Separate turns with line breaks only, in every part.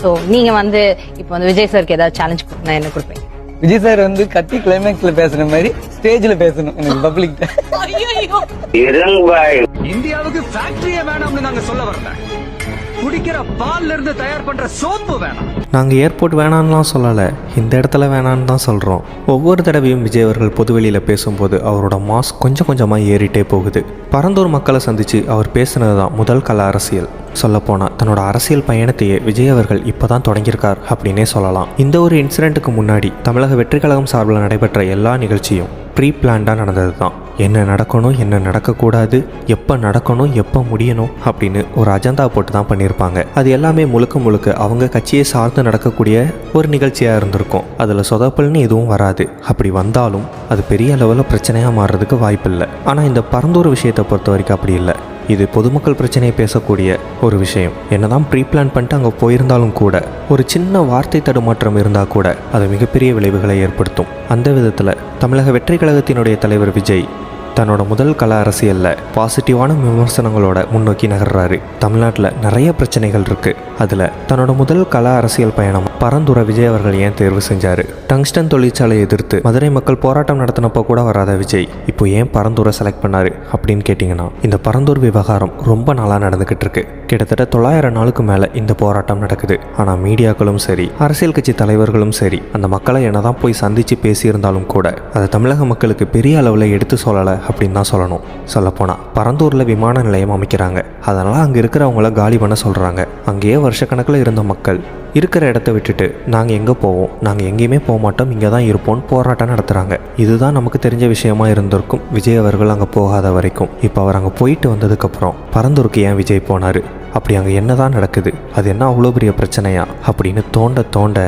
So நீங்க வந்து இப்போ வந்து விஜய் சாருக்கு ஏதாவது சேலஞ்ச் கொடுத்தா என்ன கொடுப்பீங்க?
விஜய் சார் வந்து கத்தி கிளைமேக்ஸ்ல பேசுற மாதிரி ஸ்டேஜ்ல பேசணும் எனக்கு பப்ளிக்
இந்தியாவுக்கு ஃபேக்டரியே வேணாம்னு நாங்க சொல்ல வரல. குடிக்கிற பால்ல இருந்து தயார் பண்ற சோப்பு வேணாம்.
நாங்கள் ஏர்போர்ட் வேணான்னுலாம் சொல்லலை. இந்த இடத்துல வேணான்னு தான் சொல்கிறோம் ஒவ்வொரு தடவையும் விஜய் அவர்கள் பொதுவெளியில் பேசும்போது அவரோட மாஸ் கொஞ்சம் கொஞ்சமாக ஏறிட்டே போகுது. பரந்தூர் மக்களை சந்தித்து அவர் பேசுனது தான் முதல் கல அரசியல். சொல்லப்போனால் தன்னோட அரசியல் பயணத்தையே விஜய் அவர்கள் இப்போ தான் தொடங்கியிருக்கார் அப்படின்னே சொல்லலாம். இந்த ஒரு இன்சிடென்ட்டுக்கு முன்னாடி தமிழக வெற்றி கழகம் சார்பில் நடைபெற்ற எல்லா நிகழ்ச்சியும் ப்ரீ பிளான்டாக நடந்தது தான் என்ன நடக்கணும் என்ன நடக்கக்கூடாது எப்போ நடக்கணும் எப்போ முடியணும் அப்படின்னு ஒரு அஜெண்டா போட்டு தான் பண்ணியிருப்பாங்க. அது எல்லாமே முழுக்க முழுக்க அவங்க கட்சியை சார்ந்து நடக்கக்கூடிய ஒரு நிகழ்ச்சியாக இருந்திருக்கும். அதில் சொதப்பல்னு எதுவும் வராது. அப்படி வந்தாலும் அது பெரிய அளவில் பிரச்சனையாக மாறுறதுக்கு வாய்ப்பில்லை. ஆனால் இந்த பரந்தூர் விஷயத்தை பொறுத்த வரைக்கும் அப்படி இல்லை. இது பொதுமக்கள் பிரச்சனையை பேசக்கூடிய ஒரு விஷயம். என்னதான் ப்ரீ பிளான் பண்ணிட்டு அங்கே போயிருந்தாலும் கூட ஒரு சின்ன வார்த்தை தடுமாற்றம் இருந்தால் கூட அது மிகப்பெரிய விளைவுகளை ஏற்படுத்தும். அந்த விதத்தில் தமிழக வெற்றி கழகத்தினுடைய தலைவர் விஜய் தன்னோட முதல் கல அரசியலில் பாசிட்டிவான விமர்சனங்களோட முன்னோக்கி நகர்றாரு. தமிழ்நாட்டில் நிறைய பிரச்சனைகள் இருக்குது அதில் தன்னோட முதல் கல அரசியல் பயணம் பரந்துர விஜய் அவர்கள் ஏன் தேர்வு செஞ்சார்? டங்ஸ்டன் தொழிற்சாலையை எதிர்த்து மதுரை மக்கள் போராட்டம் நடத்தினப்போ கூட வராத விஜய் இப்போ ஏன் பரந்தூரை செலக்ட் பண்ணாரு அப்படின்னு கேட்டிங்கன்னா இந்த பரந்தூர் விவகாரம் ரொம்ப நாளாக நடந்துக்கிட்டு இருக்கு. கிட்டத்தட்ட தொள்ளாயிரம் நாளுக்கு மேலே இந்த போராட்டம் நடக்குது. ஆனால் மீடியாக்களும் சரி அரசியல் கட்சி தலைவர்களும் சரி அந்த மக்களை என்னதான் போய் சந்தித்து பேசியிருந்தாலும் கூட அதை தமிழக மக்களுக்கு பெரிய அளவில் எடுத்து சொல்லலை அப்படின்னு தான் சொல்லணும். சொல்லப்போனால் பரந்தூரில் விமான நிலையம் அமைக்கிறாங்க. அதனால் அங்கே இருக்கிறவங்கள காலி பண்ண சொல்கிறாங்க அங்கேயே வருஷக்கணக்கில் இருந்த மக்கள் இருக்கிற இடத்த விட்டுட்டு நாங்கள் எங்கே போவோம்? நாங்கள் எங்கேயுமே போக மாட்டோம். இங்கே தான் இருப்போம்னு போராட்டம் நடத்துகிறாங்க இதுதான் நமக்கு தெரிஞ்ச விஷயமா இருந்திருக்கும். விஜய் அவர்கள் அங்கே போகாத வரைக்கும். இப்போ அவர் அங்கே போயிட்டு வந்ததுக்கப்புறம் பரந்தூருக்கு ஏன் விஜய் போனார்? அப்படி அங்கே என்னதான் நடக்குது? அது என்ன அவ்வளோ பெரிய பிரச்சனையா? அப்படின்னு தோண்ட தோண்ட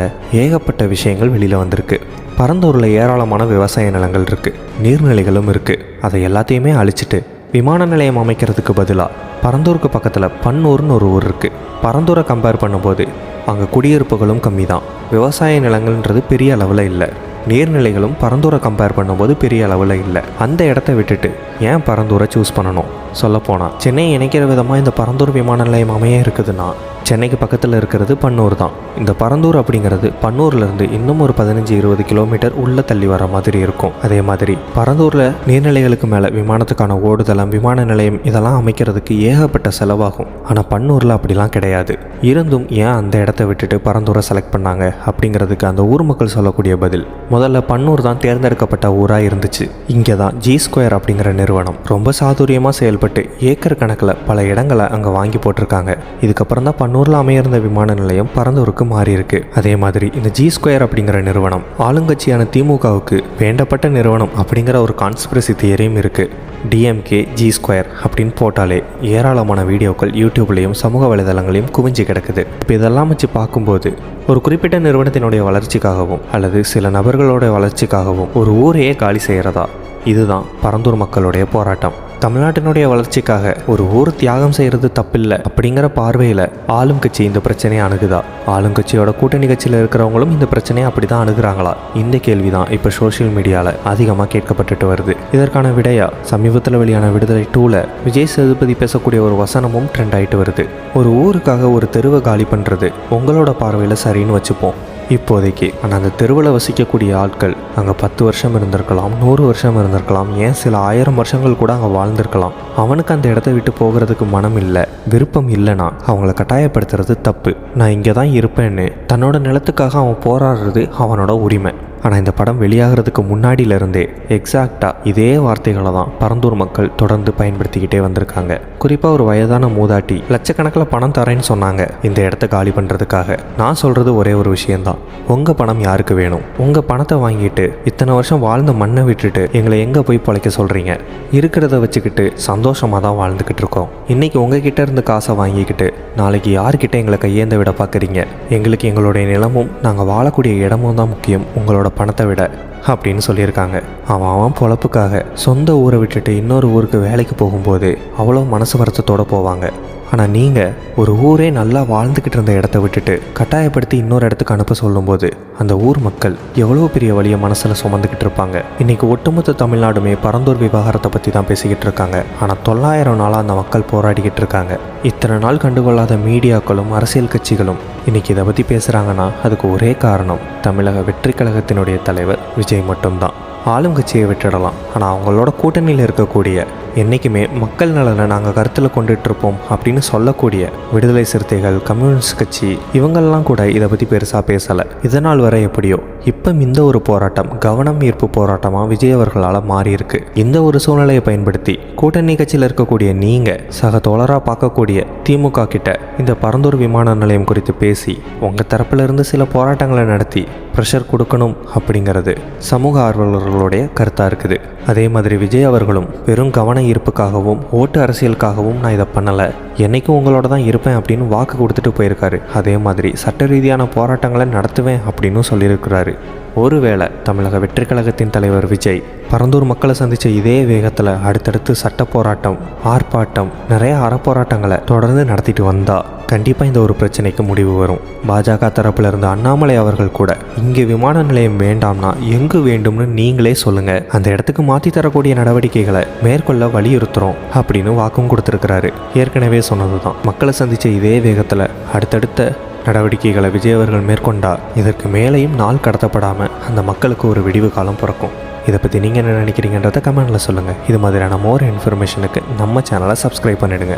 ஏகப்பட்ட விஷயங்கள் வெளியில் வந்திருக்கு. பரந்தூரில் ஏராளமான விவசாய நிலங்கள் இருக்குது நீர்நிலைகளும் இருக்குது அதை எல்லாத்தையுமே அழிச்சிட்டு விமான நிலையம் அமைக்கிறதுக்கு பதிலாக பரந்தூருக்கு பக்கத்தில் பன்னூர்னு ஒரு ஊர் இருக்குது பரந்தூரை கம்பேர் பண்ணும்போது அங்கே குடியிருப்புகளும் கம்மி தான் விவசாய நிலங்கள்ன்றது பெரிய அளவில் இல்லை. நீர்நிலைகளும் பரந்தூரை கம்பேர் பண்ணும்போது பெரிய அளவில் இல்லை. அந்த இடத்த விட்டுட்டு ஏன் பரந்தூரை சூஸ் பண்ணணும்? சொல்லப்போனால் சென்னை இணைக்கிற விதமாக இந்த பரந்தூர் விமான நிலையம் அமைய இருக்குதுன்னா சென்னைக்கு பக்கத்தில் இருக்கிறது பன்னூர் தான். இந்த பரந்தூர் அப்படிங்கிறது பன்னூர்லேருந்து இன்னும் ஒரு பதினஞ்சு இருபது கிலோமீட்டர் உள்ளே தள்ளி வர மாதிரி இருக்கும். அதே மாதிரி பரந்தூரில் நீர்நிலைகளுக்கு மேலே விமானத்துக்கான ஓடுதளம் விமான நிலையம் இதெல்லாம் அமைக்கிறதுக்கு ஏகப்பட்ட செலவாகும். ஆனால் பன்னூரில் அப்படிலாம் கிடையாது. இருந்தும் ஏன் அந்த இடத்த விட்டுட்டு பரந்தூரை செலக்ட் பண்ணாங்க அப்படிங்கிறதுக்கு அந்த ஊர் மக்கள் சொல்லக்கூடிய பதில். முதல்ல பன்னூர் தான் தேர்ந்தெடுக்கப்பட்ட ஊராக இருந்துச்சு. இங்கே தான் ஜி ஸ்கொயர் அப்படிங்கிற நிறுவனம். ரொம்ப சாதுரியமாக செயல்பட்டு ஏக்கர் கணக்கில் பல இடங்களை அங்கே வாங்கி போட்டிருக்காங்க. இதுக்கப்புறம் தான் பன்னூரில் அமையிருந்த விமான நிலையம் பரந்தூருக்கு மாறியிருக்கு. அதே மாதிரி இந்த ஜி ஸ்கொயர் அப்படிங்கிற நிறுவனம் ஆளுங்கட்சியான திமுகவுக்கு வேண்டப்பட்ட நிறுவனம் அப்படிங்கிற ஒரு கான்ஸ்பிரசி தியரியும் இருக்குது டிஎம்கே ஜி ஸ்கொயர் அப்படின்னு போட்டாலே ஏராளமான வீடியோக்கள் யூடியூப்லேயும் சமூக வலைதளங்களையும் குவிஞ்சு கிடக்குது. இப்போ இதெல்லாம் வச்சு பார்க்கும்போது ஒரு குறிப்பிட்ட நிறுவனத்தினுடைய வளர்ச்சிக்காகவும் அல்லது சில நபர்கள் மக்களோட வளர்ச்சிக்காகவும் ஒரு ஊரையே காலி செய்கிறதா இதுதான் பரந்தூர் மக்களுடைய போராட்டம். தமிழ்நாட்டினுடைய வளர்ச்சிக்காக ஒரு ஊர் தியாகம் செய்கிறது தப்பில்லை அப்படிங்கிற பார்வையில் ஆளும் கட்சி இந்த பிரச்சனையை அணுகுதா? ஆளும் கட்சியோட கூட்டணி கட்சியில் இருக்கிறவங்களும் இந்த பிரச்சனையை அப்படி தான் அணுகுறாங்களா? இந்த கேள்வி தான் இப்போ சோஷியல் மீடியாவில் அதிகமாக கேட்கப்பட்டுட்டு வருது. இதற்கான விடையா? சமீபத்தில் வெளியான விடுதலை டூவில் விஜய் சேதுபதி பேசக்கூடிய ஒரு வசனமும் ட்ரெண்ட் ஆகிட்டு வருது. ஒரு ஊருக்காக ஒரு தெருவை காலி பண்ணுறது உங்களோட பார்வையில் சரின்னு வச்சுப்போம். இப்போதைக்கு ஆனால் அந்த தெருவில் வசிக்கக்கூடிய ஆட்கள் அங்கே பத்து வருஷம் இருந்திருக்கலாம் நூறு வருஷம் இருந்திருக்கலாம் ஏன் சில ஆயிரம் வருஷங்கள் கூட அங்கே வாழ்ந்திருக்கலாம். அவனுக்கு அந்த இடத்த விட்டு போகிறதுக்கு மனம் இல்லை விருப்பம் இல்லைன்னா அவங்கள கட்டாயப்படுத்துறது தப்பு. நான் இங்கே தான் இருப்பேன்னு தன்னோட நிலத்துக்காக அவன் போராடுறது அவனோட உரிமை. ஆனால் இந்த படம் வெளியாகிறதுக்கு முன்னாடியிலிருந்தே எக்ஸாக்டாக இதே வார்த்தைகளை தான் பரந்தூர் மக்கள் தொடர்ந்து பயன்படுத்திக்கிட்டே வந்திருக்காங்க. குறிப்பாக ஒரு வயதான மூதாட்டி லட்சக்கணக்கில் பணம் தரேன்னு சொன்னாங்க. இந்த இடத்த காலி பண்ணுறதுக்காக நான் சொல்கிறது ஒரே ஒரு விஷயந்தான் உங்கள் பணம் யாருக்கு வேணும்? உங்கள் பணத்தை வாங்கிட்டு இத்தனை வருஷம் வாழ்ந்த மண்ணை விட்டுட்டு எங்களை எங்கே போய் பிழைக்க சொல்கிறீங்க இருக்கிறத வச்சுக்கிட்டு சந்தோஷமாக தான் வாழ்ந்துக்கிட்டு இருக்கோம். இன்றைக்கி உங்ககிட்ட இருந்து காசை வாங்கிக்கிட்டு நாளைக்கு யார்கிட்ட எங்களை கையேந்த விட பார்க்குறீங்க? எங்களுக்கு எங்களுடைய நிலமும் நாங்கள் வாழக்கூடிய இடமும் தான் முக்கியம். உங்களோட பணத்தை விட அப்படின்னு சொல்லியிருக்காங்க. அவன் அவன் பொழப்புக்காக சொந்த ஊரை விட்டுட்டு இன்னொரு ஊருக்கு வேலைக்கு போகும்போது அவ்வளோ மனசு வருத்தத்தோடு போவாங்க. ஆனால் நீங்கள் ஒரு ஊரே நல்லா வாழ்ந்துக்கிட்டு இருந்த இடத்த விட்டுட்டு கட்டாயப்படுத்தி இன்னொரு இடத்துக்கு அனுப்ப சொல்லும்போது அந்த ஊர் மக்கள் எவ்வளோ பெரிய வழியை மனசில் சுமந்துக்கிட்டு இருப்பாங்க. இன்றைக்கி ஒட்டுமொத்த தமிழ்நாடுமே பரந்தூர் விவகாரத்தை பற்றி தான் பேசிக்கிட்டு இருக்காங்க. ஆனால் தொள்ளாயிரம் நாளாக அந்த மக்கள் போராடிக்கிட்டு இருக்காங்க. இத்தனை நாள் கண்டுகொள்ளாத மீடியாக்களும் அரசியல் கட்சிகளும் இன்றைக்கி இதை பற்றி பேசுகிறாங்கன்னா அதுக்கு ஒரே காரணம் தமிழக வெற்றி கழகத்தினுடைய தலைவர் விஜய் மட்டும்தான். ஆளும் கட்சியை விட்டுடலாம். ஆனால் அவங்களோட கூட்டணியில் இருக்கக்கூடிய என்றைக்குமே மக்கள் நலனை நாங்கள் கருத்தில் கொண்டுட்டு இருப்போம் அப்படின்னு சொல்லக்கூடிய விடுதலை சிறுத்தைகள் கம்யூனிஸ்ட் கட்சி இவங்கெல்லாம் கூட இதை பற்றி பெருசாக பேசலை. இதனால் வரை எப்படியோ இப்போ இந்த ஒரு போராட்டம் கவனம் ஈர்ப்பு போராட்டமாக விஜய் அவர்களால் மாறியிருக்கு. இந்த ஒரு சூழ்நிலையை பயன்படுத்தி கூட்டணி கட்சியில் இருக்கக்கூடிய நீங்கள் சக தோழராக பார்க்கக்கூடிய திமுக கிட்ட இந்த பரந்தூர் விமான நிலையம் குறித்து பேசி உங்கள் தரப்பிலிருந்து சில போராட்டங்களை நடத்தி ப்ரெஷர் கொடுக்கணும் அப்படிங்கிறது சமூக ஆர்வலர்களுடைய கருத்தாக இருக்குது. அதே மாதிரி விஜய் அவர்களும் வெறும் கவன இருப்புக்காகவும் ஓட்டு அரசியலுக்காகவும் நான் இதை பண்ணலை. என்னைக்கும் உங்களோட தான் இருப்பேன் அப்படின்னு வாக்கு கொடுத்துட்டு போயிருக்காரு. அதே மாதிரி சட்ட ரீதியான போராட்டங்களை நடத்துவேன் அப்படின்னு சொல்லியிருக்கிறாரு. ஒருவேளை தமிழக வெற்றி கழகத்தின் தலைவர் விஜய் பரந்தூர் மக்களை சந்தித்த இதே வேகத்தில் அடுத்தடுத்து சட்ட போராட்டம் ஆர்ப்பாட்டம் நிறைய அறப்போராட்டங்களை தொடர்ந்து நடத்திட்டு வந்தா. கண்டிப்பாக இந்த ஒரு பிரச்சனைக்கு முடிவு வரும். பாஜக தரப்புல இருந்த அண்ணாமலை அவர்கள் கூட இங்கே விமான நிலையம் வேண்டாம்னா எங்கு வேண்டும்னு நீங்களே சொல்லுங்க. அந்த இடத்துக்கு மாற்றி தரக்கூடிய நடவடிக்கைகளை மேற்கொள்ள வலியுறுத்துறோம் அப்படின்னு வாக்கும் கொடுத்துருக்கிறாரு. ஏற்கனவே சொன்னது தான் மக்களை சந்தித்த இதே வேகத்தில் அடுத்தடுத்த நடவடிக்கைகளை விஜய் அவர்கள் மேற்கொண்டால் இதற்கு மேலேயும் நாள் கடத்தப்படாமல் அந்த மக்களுக்கு ஒரு விடிவு காலம் பிறக்கும். இதை பற்றி நீங்கள் என்ன நினைக்கிறீங்கன்றத கமெண்டில் சொல்லுங்கள் இது மாதிரியான மோர் இன்ஃபர்மேஷனுக்கு நம்ம சேனலை சப்ஸ்கிரைப் பண்ணிவிடுங்க